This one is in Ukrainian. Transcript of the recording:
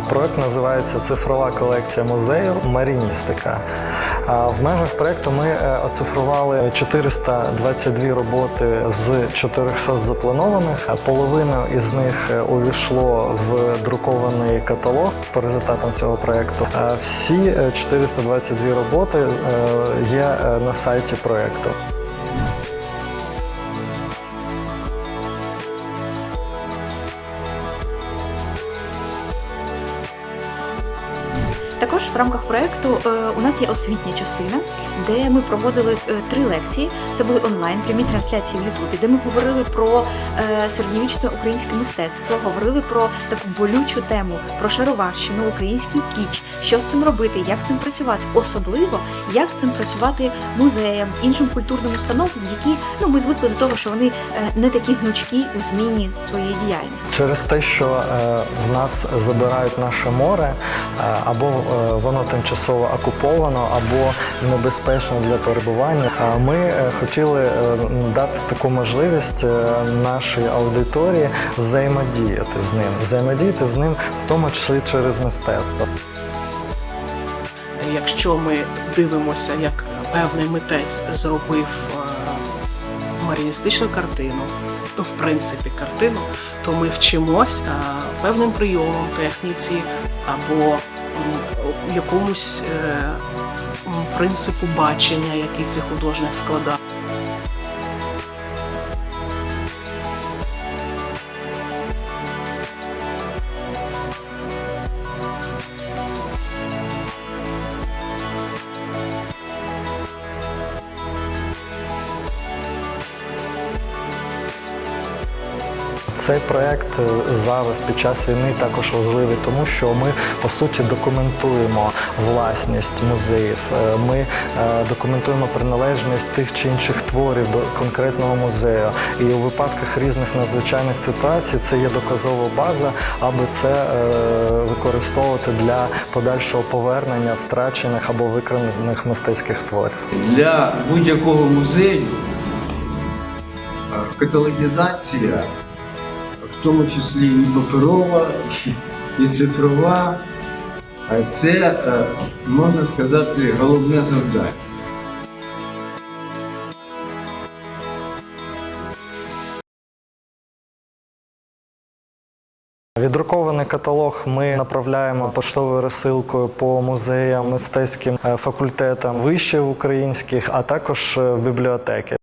Проект називається Цифрова колекція музею Маріністика. В межах проекту ми е, оцифрували 422 роботи з 400 запланованих. Половина із них е, увійшло в друкований каталог по результатам цього проекту. Всі е, 422 роботи е, є е, на сайті проекту. Також в рамках проекту е, у нас є освітня частина, де ми проводили е, три лекції. Це були онлайн прямі трансляції в Ютубі, де ми говорили про е, середньовічне українське мистецтво, говорили про таку болючу тему, про шароварщину, український кіч, що з цим робити, як з цим працювати, особливо як з цим працювати музеям, іншим культурним установам, які ну ми звикли до того, що вони не такі гнучкі у зміні своєї діяльності. Через те, що в нас забирають наше море, або воно тимчасово окуповано, або небезпечно для перебування. е, Ми е, хотіли е, дати таку можливість е, нашій аудиторії взаємодіяти з ним, взаємодіяти з ним, в тому числі через мистецтво. Якщо ми дивимося, як певний митець зробив е, маріїністичну картину, ну, в принципі, картину, то ми вчимось е, певним прийомом, техніці або якомусь е, принципу бачення, який цей художник вкладає. Цей проект зараз під час війни також важливий, тому що ми по суті документуємо власність музеїв. Е, Ми е, документуємо приналежність тих чи інших творів до конкретного музею. І у випадках різних надзвичайних ситуацій це є доказова база, аби це е, використовувати для подальшого повернення втрачених або викрадених мистецьких творів. Для будь-якого музею каталогізація, в тому числі і паперова, і цифрова, е, це, е, можна сказати, головне завдання. Віддрукований каталог ми направляємо поштовою розсилкою по музеям, мистецьким е, факультетам вишів українських, а також е, в бібліотеки.